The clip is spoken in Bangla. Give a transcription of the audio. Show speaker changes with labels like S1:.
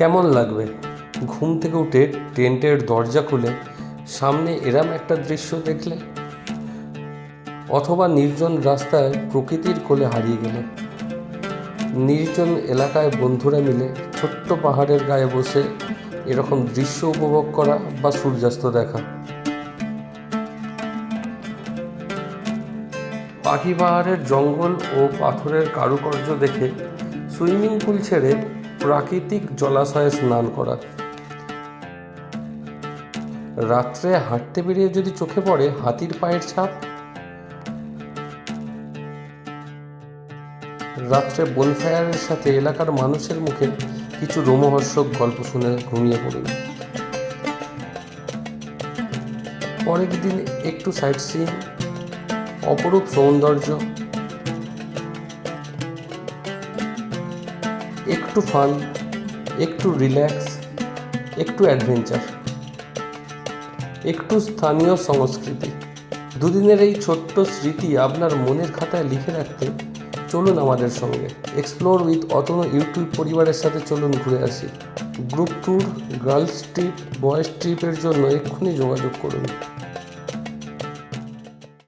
S1: কেমন লাগবে? ঘুম থেকে উঠে টেন্টের দরজা খুলে সামনে এরম একটা দৃশ্য দেখলে? অথবা নির্জন রাস্তায় প্রকৃতির কোলে হারিয়ে গেলে? নির্জন এলাকায় বন্ধুরা মিলে ছোট্ট পাহাড়ের গায়ে বসে এরকম দৃশ্য উপভোগ করা বা সূর্যাস্ত দেখা? পাখি পাহাড়ের জঙ্গল ও পাথরের কারুকার্য দেখে সুইমিং পুল ছেড়ে প্রাকৃতিক জলাশয়ে স্নান করা রাত্রে হাঁটতে বেরিয়ে যদি চোখে পড়ে, হাতির পায়ের ছাপ। রাত্রে বনফায়ারের সাথে এলাকার মানুষের মুখে কিছু রোমহর্ষক গল্প শুনে ঘুমিয়ে পড়ুন। পরের দিন একটু সাইট সিইং অপরূপ সৌন্দর্য একটু ফান একটু রিল্যাক্স একটু অ্যাডভেঞ্চার একটু স্থানীয় সংস্কৃতি। দুদিনের এই ছোট্ট স্মৃতি আপনার মনের খাতায় লিখে রাখতে চলুন আমাদের সঙ্গে। এক্সপ্লোর উইথ অতনু ইউটিউব পরিবারের সাথে চলুন ঘুরে আসি। Group tour girls trip boys ট্রিপের জন্য এক্ষুনি যোগাযোগ করুন।